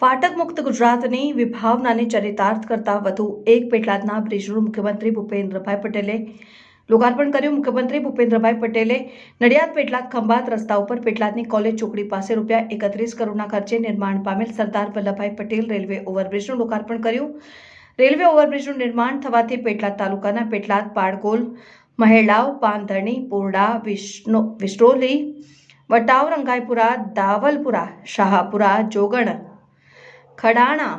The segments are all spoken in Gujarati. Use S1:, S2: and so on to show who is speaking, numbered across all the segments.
S1: ફાટક મુક્ત ગુજરાતની વિભાવનાને ચરિતાર્થ કરતા વધુ એક પેટલાદના બ્રિજનું મુખ્યમંત્રી ભૂપેન્દ્રભાઈ પટેલે લોકાર્પણ કર્યું. મુખ્યમંત્રી ભૂપેન્દ્રભાઈ પટેલે નડિયાદ પેટલાદ ખંભાત રસ્તા ઉપર પેટલાદની કોલેજ ચોકડી પાસે રૂપિયા એકત્રીસ કરોડના ખર્ચે નિર્માણ પામેલ સરદાર વલ્લભભાઈ પટેલ રેલવે ઓવરબ્રિજનું લોકાર્પણ કર્યું. રેલવે ઓવરબ્રિજનું નિર્માણ થવાથી પેટલાદ તાલુકાના પેટલાદ પાડકોલ મહેડાવ પાનધણી પોરડા, વિષ્ણો, વિસ્ટોલી, વટાવ, રંગાઈપુરા, દાવલપુરા, શાહપુરા, જોગણ ખડાણા,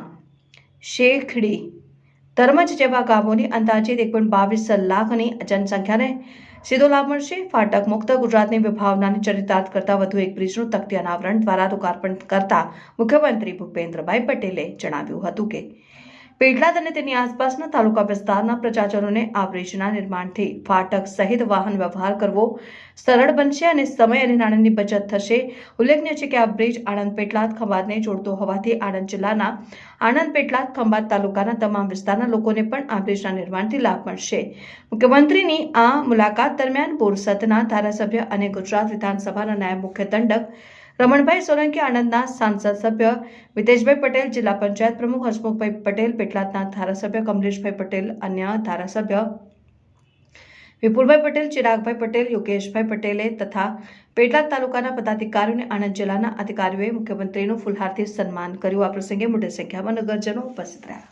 S1: શેખડી, ધર્મજ જેવા ગામોની અંદાજિત એક બાવીસ લાખની જનસંખ્યાને સીધો લાભ મળશે. ફાટક મુક્ત ગુજરાતની વિભાવનાની ચરિતાર્થ કરતા વધુ એક બ્રિજનું તકતી અનાવરણ દ્વારા લોકાર્પણ કરતા મુખ્યમંત્રી ભૂપેન્દ્રભાઈ પટેલે જણાવ્યું હતું કે પેટલાદ અને તેની આસપાસના તાલુકા વિસ્તારના પ્રજાજનોને આ બ્રિજના નિર્માણથી ફાટક સહિત વાહન વ્યવહાર કરવો સરળ બનશે અને સમય અને નાણાંની બચત થશે. ઉલ્લેખનીય છે કે આ બ્રિજ આણંદ પેટલાદ ખંભાતને જોડતો હોવાથી આણંદ જિલ્લાના આણંદ પેટલાદ ખંભાત તાલુકાના તમામ વિસ્તારના લોકોને પણ આ બ્રિજના નિર્માણથી લાભ મળશે. મુખ્યમંત્રીની આ મુલાકાત દરમિયાન બોરસદના ધારાસભ્ય અને ગુજરાત વિધાનસભાના નાયબ મુખ્ય દંડક રમણભાઈ સોલંકી આણંદના સાંસદ સભ્ય, મિતેશભાઈ પટેલ જિલ્લા પંચાયત પ્રમુખ હસમુખભાઈ પટેલ પેટલાદના ધારાસભ્ય, કમલેશભાઈ પટેલ અન્ય ધારાસભ્ય. વિપુલભાઈ પટેલ, ચિરાગભાઈ પટેલ, યોગેશભાઈ પટેલે તથા પેટલાદ તાલુકાના પદાધિકારીઓને આણંદ જિલ્લાના અધિકારીઓએ મુખ્યમંત્રીનું ફુલહારથી સન્માન કર્યું. આ પ્રસંગે મોટી સંખ્યામાં નગરજનો ઉપસ્થિત રહ્યા.